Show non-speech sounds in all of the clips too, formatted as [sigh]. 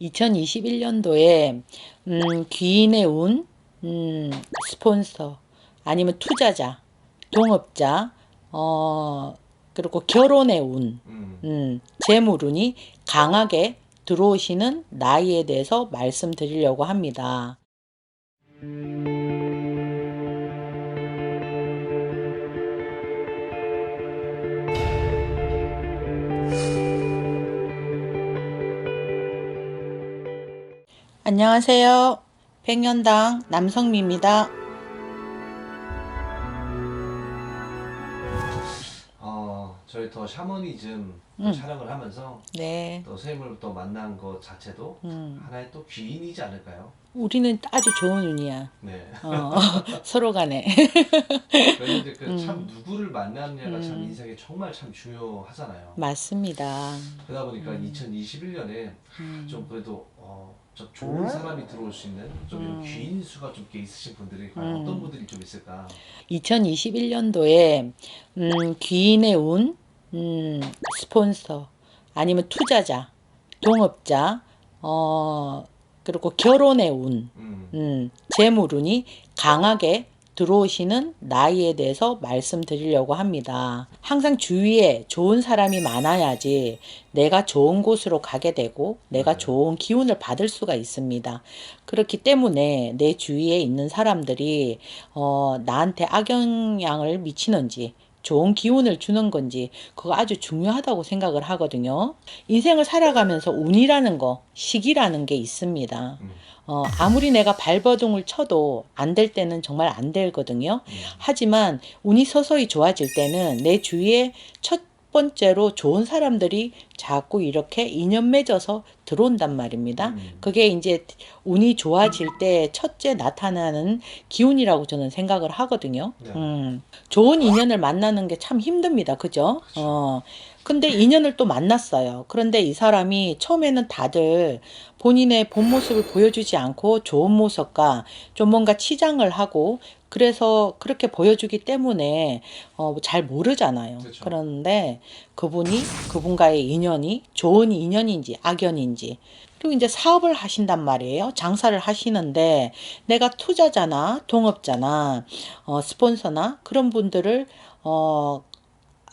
2021년도에 음, 귀인의 운, 음, 스폰서, 아니면 투자자, 동업자, 어, 그리고 결혼의 운, 음. 음, 재물운이 강하게 들어오시는 나이에 대해서 말씀드리려고 합니다. 안녕하세요. 백년당 남성미입니다. 어, 저희 더 샤머니즘 또 음. 촬영을 하면서 네. 또 선생님을 또 만난 것 자체도 음, 하나의 또 귀인이지 않을까요? 우리는 아주 좋은 운이야. 네. 어, [laughs] 서로 간에. 왜냐면 이제 그참 누구를 만나느냐가 참 음. 인생에 정말 참 중요하잖아요. 맞습니다. 그러다 보니까 2021년에 음. 좀 그래도 어, 좀 좋은 사람이 들어올 수 있는 좀 이런 음. 귀인 수가 좀 있으신 분들이 과연 음. 어떤 분들이 좀 있을까? 2021년도에 음, 귀인의 운, 음, 스폰서, 아니면 투자자, 동업자, 어, 그리고 결혼의 운, 음. 음, 재물운이 강하게 들어오시는 나이에 대해서 말씀드리려고 합니다. 항상 주위에 좋은 사람이 많아야지 내가 좋은 곳으로 가게 되고 내가 맞아요. 좋은 기운을 받을 수가 있습니다. 그렇기 때문에 내 주위에 있는 사람들이 어, 나한테 악영향을 미치는지 좋은 기운을 주는 건지 그거 아주 중요하다고 생각을 하거든요. 인생을 살아가면서 운이라는 거, 시기라는 게 있습니다. 음. 어, 아무리 내가 발버둥을 쳐도 안 될 때는 정말 안 되거든요. 음. 하지만 운이 서서히 좋아질 때는 내 주위에 첫 번째로 좋은 사람들이 자꾸 이렇게 인연 맺어서 들어온단 말입니다. 음. 그게 이제 운이 좋아질 때 첫째 나타나는 기운이라고 저는 생각을 하거든요. 네. 음, 좋은 인연을 만나는 게 참 힘듭니다. 그죠? 그쵸. 어, 근데 인연을 또 만났어요. 그런데 이 사람이 처음에는 다들 본인의 본 모습을 보여주지 않고 좋은 모습과 좀 뭔가 치장을 하고 그래서 그렇게 보여주기 때문에 어, 잘 모르잖아요. 그쵸. 그런데 그분이 그분과의 인연이 좋은 인연인지 악연인지 그리고 이제 사업을 하신단 말이에요. 장사를 하시는데 내가 투자자나 동업자나 어, 스폰서나 그런 분들을 어,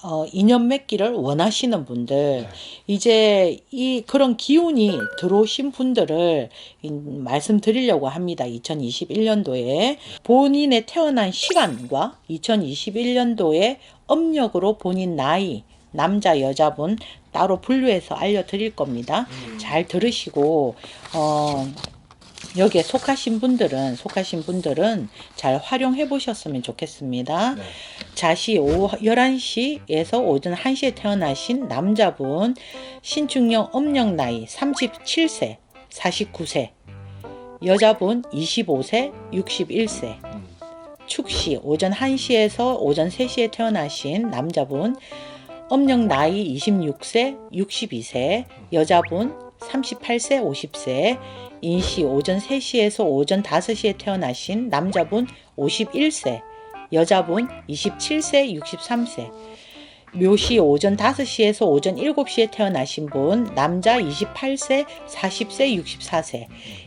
어, 인연 맺기를 원하시는 분들 네. 이제 이 그런 기운이 들어오신 분들을 이- 말씀드리려고 합니다. 2021년도에 본인의 태어난 시간과 2021년도에 음력으로 본인 나이 남자 여자분 따로 분류해서 알려드릴 겁니다. 음. 잘 들으시고 어, 여기에 속하신 분들은 속하신 분들은 잘 활용해 보셨으면 좋겠습니다. 네. 자시 오후 11시에서 오전 1시에 태어나신 남자분 신축령 음력 나이 37세 49세 여자분 25세 61세 음. 축시 오전 1시에서 오전 3시에 태어나신 남자분 음력 나이 26세 62세 여자분 38세 50세 인시 오전 3시에서 오전 5시에 태어나신 남자분 51세 여자분 27세 63세. 묘시 오전 5시에서 오전 7시에 태어나신 분 남자 28세 40세 64세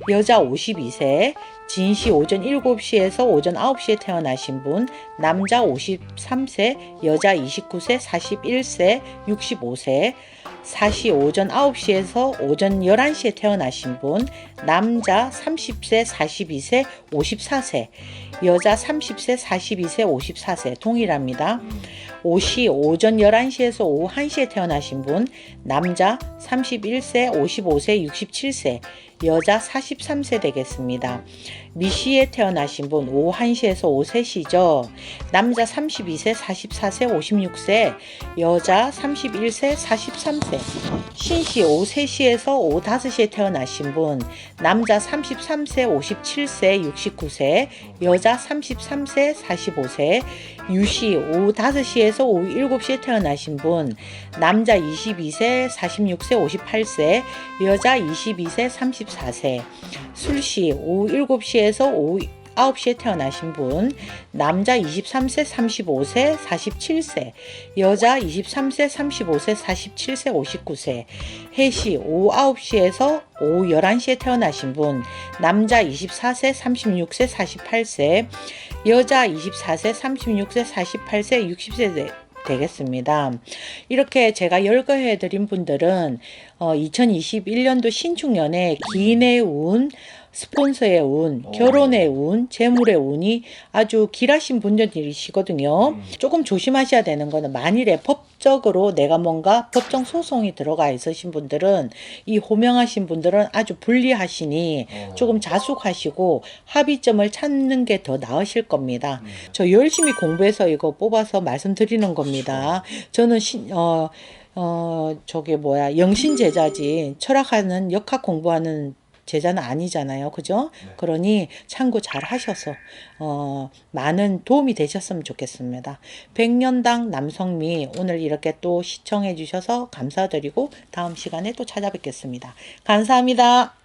여자 52세 진시 오전 7시에서 오전 9시에 태어나신 분 남자 53세 여자 29세 41세 65세 사시 오전 9시에서 오전 11시에 태어나신 분 남자 30세 42세 54세 여자 30세 42세 54세 동일합니다. 음. 오시 오전 11시에서 오후 1시에 태어나신 분 남자 31세 55세 67세 여자 43세 되겠습니다. 미시에 태어나신 분 오후 1시에서 오후 3시죠. 남자 32세 44세 56세 여자 31세 43세 신시 오후 3시에서 오후 5시에 태어나신 분 남자 33세 57세 69세 여자 33세 45세 유시 오후 5시에서 오후 7시에 태어나신 분 남자 22세 46세 58세 여자 22세 34세. 술시 오후 7시에서 오후 9시에 태어나신 분, 남자 23세, 35세, 47세, 여자 23세, 35세, 47세, 59세, 해시 오후 9시에서 오후 11시에 태어나신 분, 남자 24세, 36세, 48세, 여자 24세, 36세, 48세, 60세 되겠습니다. 이렇게 제가 열거해 드린 분들은 어, 2021년도 신축년에 기인의 운, 스폰서의 운, 오. 결혼의 운, 재물의 운이 아주 길하신 분들이시거든요. 음. 조금 조심하셔야 되는 거는 만일에 법적으로 내가 뭔가 법정 소송이 들어가 있으신 분들은 이 호명하신 분들은 아주 불리하시니 어. 조금 자숙하시고 합의점을 찾는 게 더 나으실 겁니다. 음. 저 열심히 공부해서 이거 뽑아서 말씀드리는 겁니다. 저는 신, 어, 어, 저게 뭐야, 영신 제자지. 철학하는, 역학 공부하는 제자는 아니잖아요. 그죠? 네. 그러니 참고 잘 하셔서, 어, 많은 도움이 되셨으면 좋겠습니다. 백년당 남성미 오늘 이렇게 또 시청해 주셔서 감사드리고 다음 시간에 또 찾아뵙겠습니다. 감사합니다.